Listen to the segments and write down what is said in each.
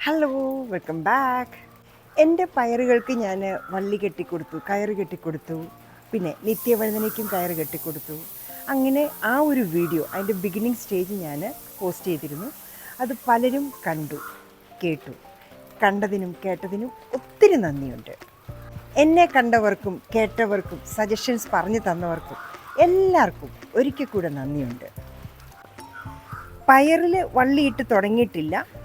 Hello welcome back എന്റെ പയറുകൾക്ക് ഞാൻ വള്ളി കെട്ടിക്കൊടുത്തു കയറ് കെട്ടിക്കൊടുത്തു. പിന്നെ നിത്യവഴുതനയ്ക്കും കയറ് കെട്ടിക്കൊടുത്തു. അങ്ങനെ ആ ഒരു വീഡിയോ അതിന്റെ ബിഗിനിങ് സ്റ്റേജ് ഞാൻ പോസ്റ്റ് ചെയ്തിരുന്നു. അത് പലരും കണ്ടു കേട്ടു. കണ്ടതിനും കേട്ടതിനും ഒത്തിരി നന്ദിയുണ്ട്. എന്നെ കണ്ടവർക്കും കേട്ടവർക്കും സജഷൻസ് പറഞ്ഞു തന്നവർക്കും എല്ലാവർക്കും ഒരിക്കൽ കൂടെ നന്ദിയുണ്ട്. പയറിൽ വള്ളിയിട്ട് തുടങ്ങിയിട്ടില്ല.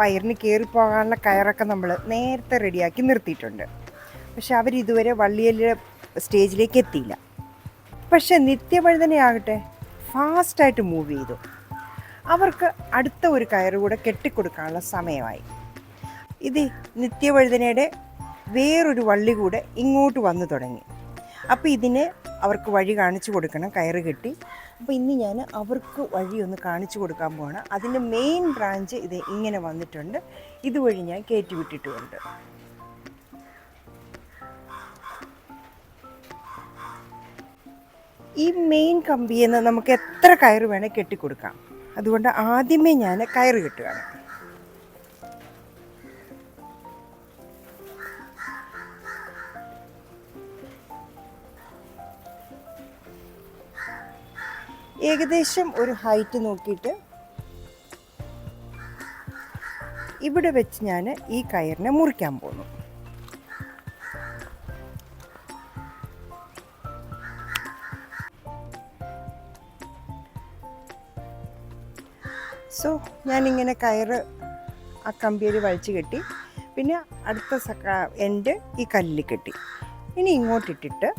പയറിന് കയറിപ്പോകാനുള്ള കയറൊക്കെ നമ്മൾ നേരത്തെ റെഡിയാക്കി നിർത്തിയിട്ടുണ്ട്. പക്ഷെ അവരിതുവരെ വള്ളിയിൽ സ്റ്റേജിലേക്ക് എത്തിയില്ല. പക്ഷെ നിത്യവഴുതനയാകട്ടെ ഫാസ്റ്റായിട്ട് മൂവ് ചെയ്തു. അവർക്ക് അടുത്ത ഒരു കയറ് കൂടെ കെട്ടിക്കൊടുക്കാനുള്ള സമയമായി. ഇത് നിത്യവഴുതനയുടെ വേറൊരു വള്ളി കൂടെ ഇങ്ങോട്ട് വന്നു തുടങ്ങി. അപ്പോൾ ഇതിന് അവർക്ക് വഴി കാണിച്ചു കൊടുക്കണം കയറ് കെട്ടി. അപ്പോൾ ഇന്ന് ഞാൻ അവർക്ക് വഴി ഒന്ന് കാണിച്ചു കൊടുക്കാൻ പോവാണ്. അതിന്റെ മെയിൻ ബ്രാഞ്ച് ഇത് ഇങ്ങനെ വന്നിട്ടുണ്ട്. ഇതുവഴി ഞാൻ കയറ്റി വിട്ടിട്ടുമുണ്ട് ഈ മെയിൻ കമ്പിയിൽ നിന്ന് നമുക്ക് എത്ര കയറ് വേണേൽ കെട്ടിക്കൊടുക്കാം. അതുകൊണ്ട് ആദ്യമേ ഞാൻ കയറ് കെട്ടുകയാണ്. ഏകദേശം ഒരു ഹൈറ്റ് നോക്കിയിട്ട് ഇവിടെ വെച്ച് ഞാൻ ഈ കയറിനെ മുറിക്കാൻ പോന്നു. സോ ഞാനിങ്ങനെ കയറ് ആ കമ്പിയിൽ വലിച്ചു കെട്ടി പിന്നെ അടുത്ത എന്റെ ഈ കല്ലിൽ കെട്ടി. ഇനി ഇങ്ങോട്ടിട്ടിട്ട്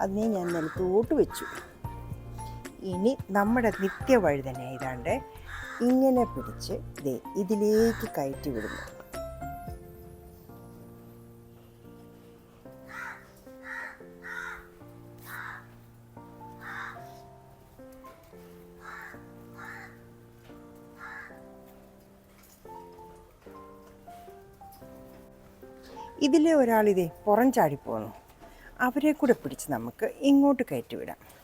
അതിനെ ഞാൻ നിലത്തോട്ട് വെച്ചു. ഇനി നമ്മുടെ നിത്യവഴുതന ഏതാണ്ട് ഇങ്ങനെ പിടിച്ച് ദേ ഇതിലേക്ക് കയറ്റി വിടുന്നു. ഇതിലെ ഒരാളിതേ പുറം ചാടിപ്പോന്നു അവരെ കൂടെ പിടിച്ച് നമുക്ക് ഇങ്ങോട്ട് കയറ്റി വിടാം.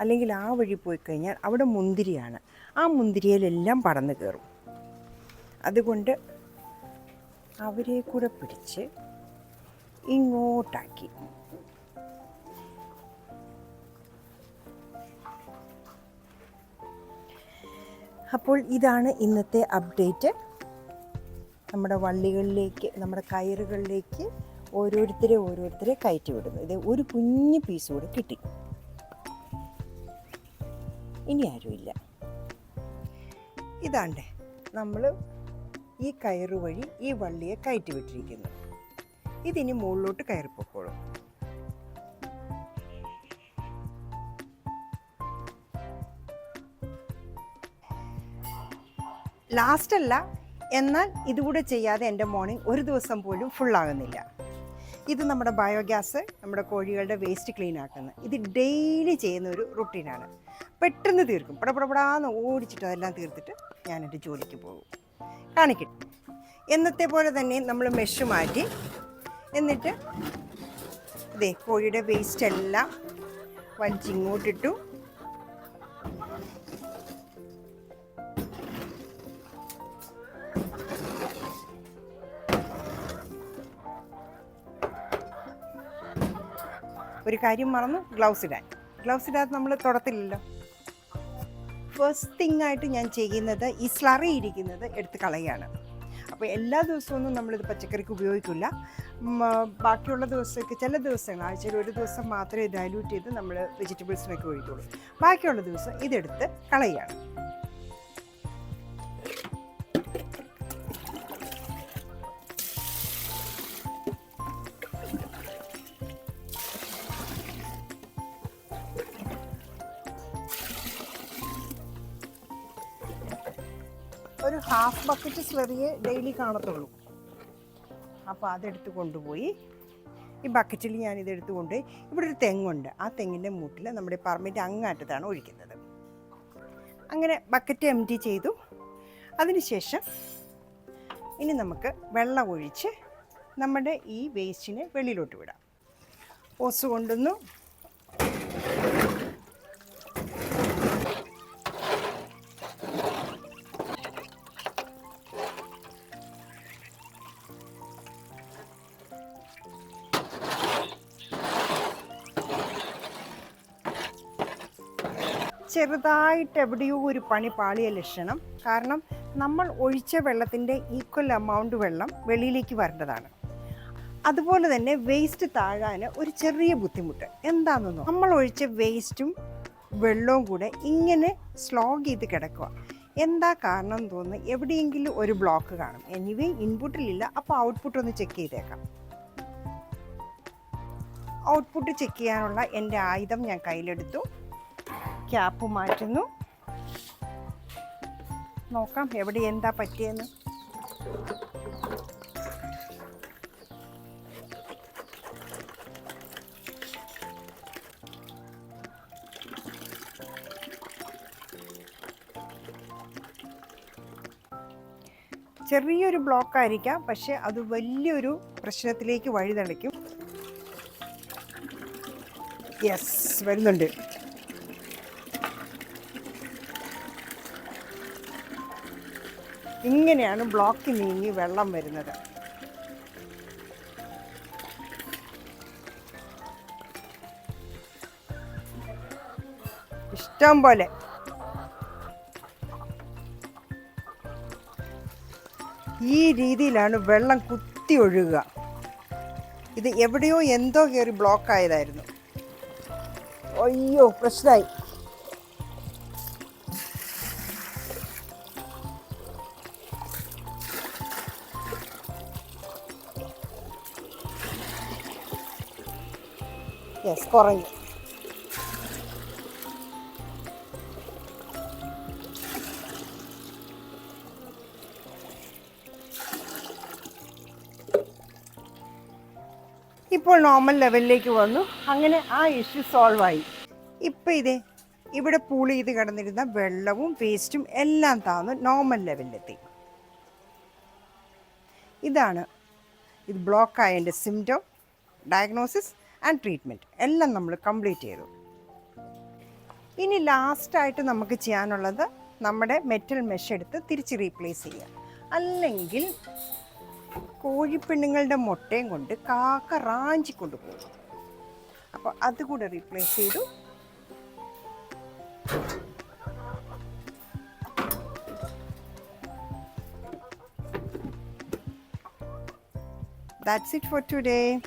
അല്ലെങ്കിൽ ആ വഴി പോയി കഴിഞ്ഞാൽ അവിടെ മുന്തിരിയാണ്. ആ മുന്തിരിയിലെല്ലാം പടന്നു കയറും. അതുകൊണ്ട് അവരെ കൂടെ പിടിച്ച് ഇങ്ങോട്ടാക്കി. അപ്പോൾ ഇതാണ് ഇന്നത്തെ അപ്ഡേറ്റ്. നമ്മുടെ വള്ളികളിലേക്ക് നമ്മുടെ കയറുകളിലേക്ക് ഓരോരുത്തരെ ഓരോരുത്തരെ കയറ്റി വിടുന്നു. ഇത് ഒരു കുഞ്ഞ് പീസ് കൂടെ കിട്ടി. ഇനി ആരുമില്ല. ഇതാണ്ടേ നമ്മൾ ഈ കയറ് വഴി ഈ വള്ളിയെ കയറ്റി വിട്ടിരിക്കുന്നു. ഇതിനി മുകളിലോട്ട് കയറിപ്പോക്കോളും. ലാസ്റ്റ് അല്ല എന്നാൽ ഇതുകൂടെ ചെയ്യാതെ എന്റെ മോർണിംഗ് ഒരു ദിവസം പോലും ഫുള്ളാകുന്നില്ല ഇത് നമ്മുടെ ബയോഗ്യാസ് നമ്മുടെ കോഴികളുടെ വേസ്റ്റ് ക്ലീൻ ആക്കുന്നത് ഇത് ഡെയിലി ചെയ്യുന്ന ഒരു റുട്ടീനാണ് പെട്ടെന്ന് തീർക്കും. പടപടപടാന്ന് ഓടിച്ചിട്ട് അതെല്ലാം തീർത്തിട്ട് ഞാൻ എന്റെ ജോലിക്ക് പോകും. കാണിക്കട്ടെ. എന്നത്തെ പോലെ തന്നെ നമ്മൾ മെഷ് മാറ്റി എന്നിട്ട് ഇതേ കോഴിയുടെ വേസ്റ്റ് എല്ലാം വലിച്ചിങ്ങോട്ടിട്ടു ഒരു കാര്യം മറന്നു ഗ്ലൗസ് ഇടാൻ. ഗ്ലൗസ് ഇടാതെ നമ്മൾ തുടത്തില്ലല്ലോ. ഫസ്റ്റ് തിങ് ആയിട്ട് ഞാൻ ചെയ്യുന്നത് ഈ സ്ലറി ഇരിക്കുന്നത് എടുത്ത് കളയാണ്. അപ്പോൾ എല്ലാ ദിവസമൊന്നും നമ്മളിത് പച്ചക്കറിക്ക് ഉപയോഗിക്കില്ല. ബാക്കിയുള്ള ദിവസമൊക്കെ ചില ദിവസങ്ങൾ ആഴ്ചയിൽ ഒരു ദിവസം മാത്രമേ ഡയലൂട്ട് ചെയ്ത് നമ്മൾ വെജിറ്റബിൾസിനൊക്കെ ഒഴിക്കുള്ളൂ. ബാക്കിയുള്ള ദിവസം ഇതെടുത്ത് കളയാണ്. ഒരു ഹാഫ് ബക്കറ്റ് സ്ലറിയെ ഡെയിലി കാണത്തുള്ളൂ. അപ്പോൾ അതെടുത്ത് കൊണ്ടുപോയി. ഈ ബക്കറ്റിൽ ഞാൻ ഇതെടുത്ത് കൊണ്ടുപോയി. ഇവിടെ ഒരു തെങ്ങുണ്ട്. ആ തെങ്ങിന്റെ മൂട്ടിൽ നമ്മുടെ പറമ്പിന്റെ അങ്ങാറ്റത്താണ് ഒഴിക്കുന്നത്. അങ്ങനെ ബക്കറ്റ് എം ടി ചെയ്തു. അതിനുശേഷം ഇനി നമുക്ക് വെള്ളം ഒഴിച്ച് നമ്മുടെ ഈ വേസ്റ്റിനെ വെളിയിലോട്ട് വിടാം. ഓസ് കൊണ്ടുവന്നു. ചെറുതായിട്ട് എവിടെയോ ഒരു പണി പാളിയ ലക്ഷണം. കാരണം നമ്മൾ ഒഴിച്ച വെള്ളത്തിന്റെ ഈക്വൽ എമൗണ്ട് വെള്ളം വെളിയിലേക്ക് വരേണ്ടതാണ്. അതുപോലെ തന്നെ വേസ്റ്റ് താഴാൻ ഒരു ചെറിയ ബുദ്ധിമുട്ട്. എന്താണെന്നോ നമ്മൾ ഒഴിച്ച വേസ്റ്റും വെള്ളവും കൂടെ ഇങ്ങനെ സ്ലോഗ് ചെയ്ത് കിടക്കുക. എന്താ കാരണം എന്ന് തോന്നുന്നു എവിടെയെങ്കിലും ഒരു ബ്ലോക്ക് കാണും. എനിവേ ഇൻപുട്ടിലില്ല അപ്പോൾ ഔട്ട്പുട്ട് ഒന്ന് ചെക്ക് ചെയ്തേക്കാം. ഔട്ട്പുട്ട് ചെക്ക് ചെയ്യാനുള്ള എന്റെ ആയുധം ഞാൻ കയ്യിലെടുത്തു. ക്യാപ്പ് മാറ്റുന്നു. നോക്കാം എവിടെ എന്താ പറ്റിയെന്ന്. ചെറിയൊരു ബ്ലോക്ക് ആയിരിക്കാം പക്ഷെ അത് വലിയൊരു പ്രശ്നത്തിലേക്ക് വഴിതെളിക്കും. യെസ് വരുന്നുണ്ട്. ഇങ്ങനെയാണ് ബ്ലോക്ക് നീങ്ങി വെള്ളം വരുന്നത്. ഇഷ്ടം പോലെ. ഈ രീതിയിലാണ് വെള്ളം കുത്തി ഒഴുകുക. ഇത് എവിടെയോ എന്തോ കയറി ബ്ലോക്ക് ആയതായിരുന്നു. അയ്യോ പ്രശ്നമായി. യെസ് കുറഞ്ഞു. ഇപ്പോൾ നോർമൽ ലെവലിലേക്ക് വന്നു. അങ്ങനെ ആ ഇഷ്യൂ സോൾവ് ആയി. ഇപ്പം ഇതേ ഇവിടെ പൂൾ ചെയ്ത് കിടന്നിരുന്ന വെള്ളവും വേസ്റ്റും എല്ലാം താന്ന് നോർമൽ ലെവലിലെത്തി ഇതാണ് ഇത് ബ്ലോക്കായതിന്റെ സിംറ്റം ഡയഗ്നോസിസ് ആൻഡ് ട്രീറ്റ്മെന്റ് എല്ലാം നമ്മൾ കംപ്ലീറ്റ് ചെയ്തു. ഇനി ലാസ്റ്റായിട്ട് നമുക്ക് ചെയ്യാനുള്ളത് നമ്മുടെ മെറ്റൽ മെഷ് എടുത്ത് തിരിച്ച് റീപ്ലേസ് ചെയ്യുക. അല്ലെങ്കിൽ കോഴിപ്പെണ്ണുങ്ങളുടെ മുട്ടയും കൊണ്ട് കാക്ക റാഞ്ചി കൊണ്ടുപോകും. അപ്പോൾ അതുകൂടെ റീപ്ലേസ് ചെയ്തു. That's it for today.